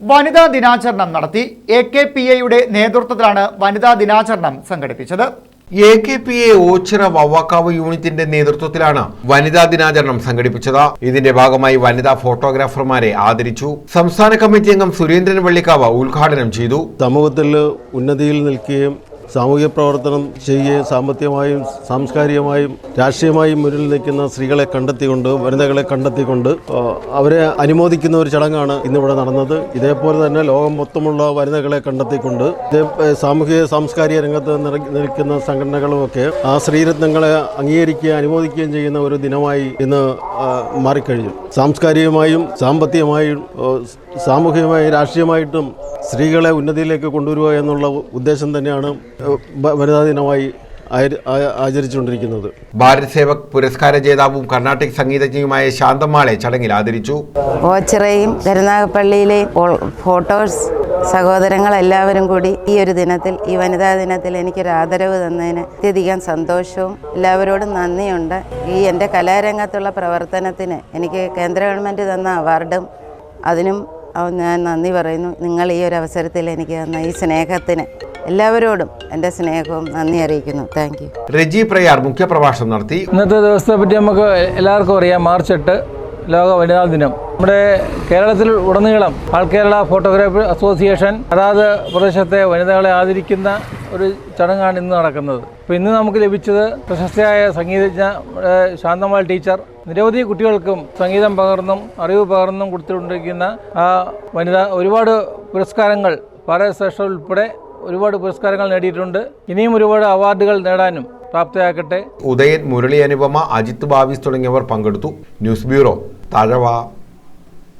വനിതാ ദിനാചരണം നടത്തി എ കെ പി എയുടെ നേതൃത്വത്തിലാണ് വനിതാ ദിനാചരണം സംഘടിപ്പിച്ചത്. A K P A Ochira Vavvakkavu യൂണിറ്റിന്റെ നേതൃത്വത്തിലാണ് വനിതാ ദിനാചരണം സംഘടിപ്പിച്ചത്. ഇതിന്റെ ഭാഗമായി വനിതാ ഫോട്ടോഗ്രാഫർമാരെ ആദരിച്ചു. സംസ്ഥാന കമ്മിറ്റി അംഗം സുരേന്ദ്രൻ വള്ളിക്കാവ് ഉദ്ഘാടനം ചെയ്തു. സമൂഹത്തിൽ ഉന്നതിയിൽ നിൽക്കുകയും സാമൂഹ്യ പ്രവർത്തനം ചെയ്യുകയും സാമ്പത്തികമായും സാംസ്കാരികമായും രാഷ്ട്രീയമായും മുന്നിൽ നിൽക്കുന്ന സ്ത്രീകളെ കണ്ടെത്തിക്കൊണ്ട് വനിതകളെ കണ്ടെത്തിക്കൊണ്ട് അവരെ അനുമോദിക്കുന്ന ഒരു ചടങ്ങാണ് ഇന്നിവിടെ നടന്നത്. ഇതേപോലെ തന്നെ ലോകം മൊത്തമുള്ള വനിതകളെ കണ്ടെത്തിക്കൊണ്ട് സാമൂഹിക സാംസ്കാരിക രംഗത്ത് നിൽക്കുന്ന സംഘടനകളുമൊക്കെ ആ സ്ത്രീരത്നങ്ങളെ അംഗീകരിക്കുകയും അനുമോദിക്കുകയും ചെയ്യുന്ന ഒരു ദിനമായി ഇന്ന് മാറിക്കഴിഞ്ഞു. സാംസ്കാരികമായും സാമ്പത്തികമായും സാമൂഹികമായും രാഷ്ട്രീയമായിട്ടും സ്ത്രീകളെ ഉന്നതിയിലേക്ക് കൊണ്ടുവരിക എന്നുള്ള ഉദ്ദേശം തന്നെയാണ് വനിതാ ദിനമായി ആയ- ആ- ആചരിച്ചുകൊണ്ടിരിക്കുന്നത്. ഭാരത് സേവക് പുരസ്കാര ജേതാവും കർണാട്ടിക് സംഗീതജ്ഞയുമായ ശാന്തമാളെ ചടങ്ങിൽ ആദരിച്ചു. ഓച്ചിറയും കരുനാഗപ്പള്ളിയിലെ ഫോട്ടോസ് സഹോദരങ്ങൾ എല്ലാവരും കൂടി ഈ ഒരു ദിനത്തിൽ ഈ വനിതാ ദിനത്തിൽ എനിക്കൊരു ആദരവ് തന്നതിന് അത്യധികം സന്തോഷവും എല്ലാവരോടും നന്ദിയുണ്ട്. ഈ എന്റെ കലാരംഗത്തുള്ള പ്രവർത്തനത്തിന് എനിക്ക് കേന്ദ്ര ഗവൺമെന്റ് തന്ന അവാർഡും അതിനും ഞാൻ നന്ദി പറയുന്നു. നിങ്ങൾ ഈ ഒരു അവസരത്തിൽ എനിക്ക് തന്ന ഈ സ്നേഹത്തിന് എല്ലാവരോടും എന്റെ സ്നേഹവും നന്ദി അറിയിക്കുന്നു. താങ്ക് യു രജി പ്രയാർ മുഖ്യപ്രഭാഷണം നടത്തി. ഇന്നത്തെ ദിവസത്തെ പറ്റി നമുക്ക് എല്ലാവർക്കും അറിയാം. മാർച്ച് എട്ട് ലോക വനിതാ ദിനം. നമ്മുടെ കേരളത്തിൽ ഉടനീളം ആൾ കേരള ഫോട്ടോഗ്രാഫി അസോസിയേഷൻ അതാത് പ്രദേശത്തെ വനിതകളെ ആദരിക്കുന്ന ഒരു ചടങ്ങാണ് ഇന്ന് നടക്കുന്നത്. അപ്പോൾ ഇന്ന് നമുക്ക് ലഭിച്ചത് പ്രശസ്തയായ സംഗീതജ്ഞ ശാന്തമാൾ ടീച്ചർ. നിരവധി കുട്ടികൾക്കും സംഗീതം പകർന്നും അറിവ് പകർന്നും കൊടുത്തുകൊണ്ടിരിക്കുന്ന ആ വനിത ഒരുപാട് പുരസ്കാരങ്ങൾ ഭാരതശ്രേഷ്ഠ ഉൾപ്പെടെ ഒരുപാട് പുരസ്കാരങ്ങൾ നേടിയിട്ടുണ്ട്. ഇനിയും ഒരുപാട് അവാർഡുകൾ നേടാനും പ്രാപ്തയാക്കട്ടെ ഉദയൻ മുരളി അനുപമ അജിത് ബാവിസ് തുടങ്ങിയവർ പങ്കെടുത്തു. News bureau Thazhava.